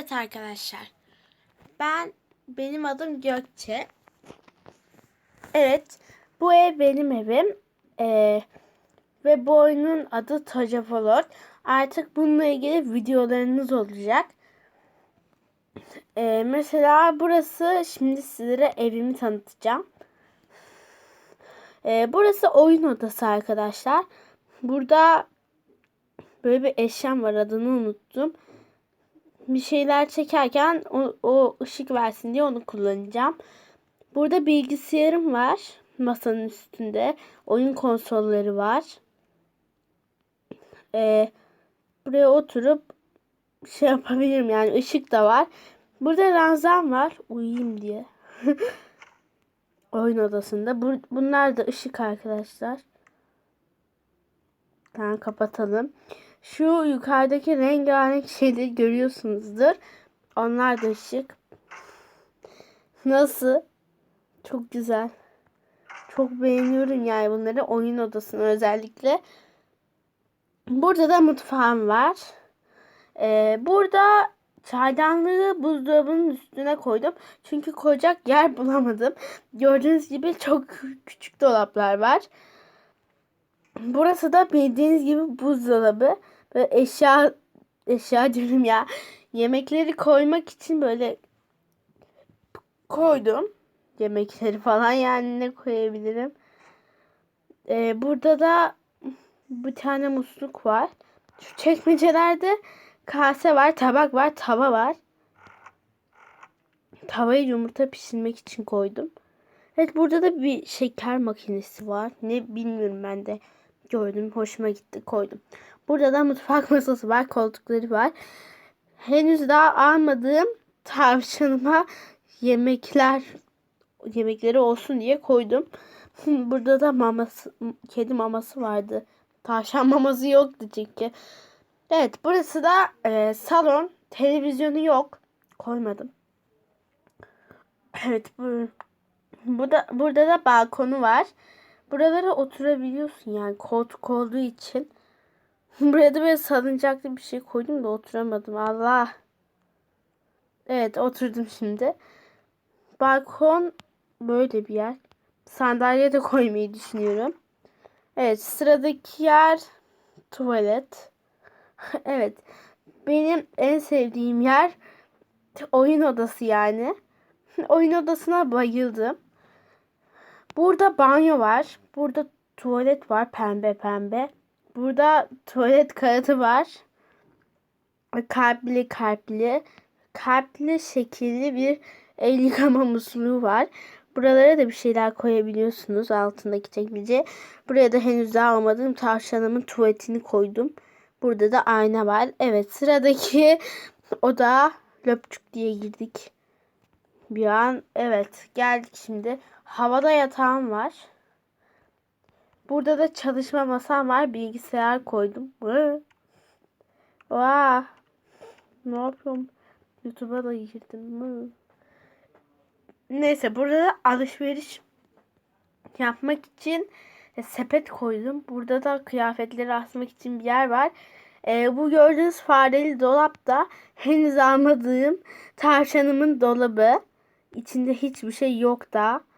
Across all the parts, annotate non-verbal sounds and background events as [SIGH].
Evet arkadaşlar. Ben benim adım Gökçe. Evet. Bu ev benim evim. Ee, ve bu oyunun adı Toca. Artık bununla ilgili videolarınız olacak. Ee, mesela burası şimdi sizlere evimi tanıtacağım. Ee, burası oyun odası arkadaşlar. Burada böyle bir eşyam var adını unuttum. Bir şeyler çekerken o, o ışık versin diye onu kullanacağım. Burada bilgisayarım var masanın üstünde. Oyun konsolları var. Ee, buraya oturup şey yapabilirim yani ışık da var. Burada ranzam var uyuyayım diye. [LAUGHS] Oyun odasında. Bu, bunlar da ışık arkadaşlar. Tamam kapatalım. Şu yukarıdaki rengarenk şeyleri görüyorsunuzdur. Onlar da ışık. Nasıl? Çok güzel. Çok beğeniyorum yani bunları. Oyun odasını özellikle. Burada da mutfağım var. Ee, burada çaydanlığı buzdolabının üstüne koydum. Çünkü koyacak yer bulamadım. Gördüğünüz gibi çok küçük dolaplar var. Burası da bildiğiniz gibi buzdolabı. Böyle eşya eşya [LAUGHS] diyorum ya. Yemekleri koymak için böyle koydum. Yemekleri falan yani ne koyabilirim. Ee, burada da bir tane musluk var. Şu çekmecelerde kase var, tabak var, tava var. Tavayı yumurta pişirmek için koydum. Evet burada da bir şeker makinesi var. Ne bilmiyorum ben de. Gördüm. Hoşuma gitti. Koydum. Burada da mutfak [LAUGHS] masası var. Koltukları var. Henüz daha almadığım tavşanıma yemekler yemekleri olsun diye koydum. [LAUGHS] Burada da maması, kedi maması vardı. Tavşan [LAUGHS] maması yoktu çünkü. Evet burası da e, salon. Televizyonu yok. Koymadım. Evet bu, burada, burada da balkonu var. Buralara oturabiliyorsun yani koltuk olduğu için. [LAUGHS] Buraya da böyle salıncaklı bir şey koydum da oturamadım. Allah. Evet oturdum şimdi. Balkon böyle bir yer. Sandalye de koymayı düşünüyorum. Evet sıradaki yer tuvalet. [LAUGHS] evet. Benim en sevdiğim yer oyun odası yani. [LAUGHS] oyun odasına bayıldım. Burada banyo var. Burada tuvalet var pembe pembe. Burada tuvalet kağıdı var. Kalpli kalpli. Kalpli şekilli bir el yıkama musluğu var. Buralara da bir şeyler koyabiliyorsunuz altındaki çekmece. Buraya da henüz daha almadığım tavşanımın tuvaletini koydum. Burada da ayna var. Evet sıradaki [LAUGHS] oda löpçük diye girdik. Bir an evet geldik şimdi. Havada yatağım var. Burada da çalışma masam var. Bilgisayar koydum. Vaa. Ne yapıyorum? YouTube'a da girdim. Neyse burada da alışveriş yapmak için e, sepet koydum. Burada da kıyafetleri asmak için bir yer var. E, bu gördüğünüz fareli dolap da henüz almadığım tavşanımın dolabı. İçinde hiçbir şey yok da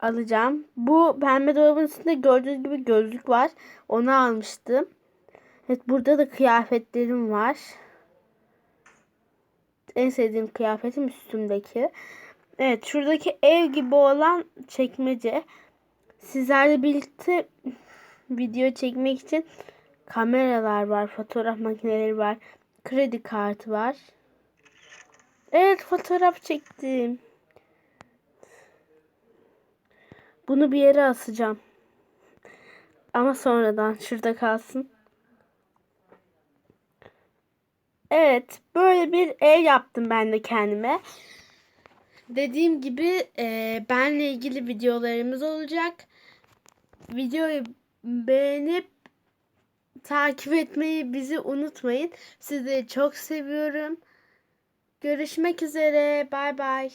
alacağım. Bu pembe dolabın üstünde gördüğünüz gibi gözlük var. Onu almıştım. Evet burada da kıyafetlerim var. En sevdiğim kıyafetim üstümdeki. Evet şuradaki ev gibi olan çekmece. Sizlerle birlikte video çekmek için kameralar var, fotoğraf makineleri var, kredi kartı var. Evet fotoğraf çektim. Bunu bir yere asacağım. Ama sonradan şurada kalsın. Evet böyle bir ev yaptım ben de kendime. Dediğim gibi e, benle ilgili videolarımız olacak. Videoyu beğenip takip etmeyi bizi unutmayın. Sizleri çok seviyorum. Görüşmek üzere. Bay bay.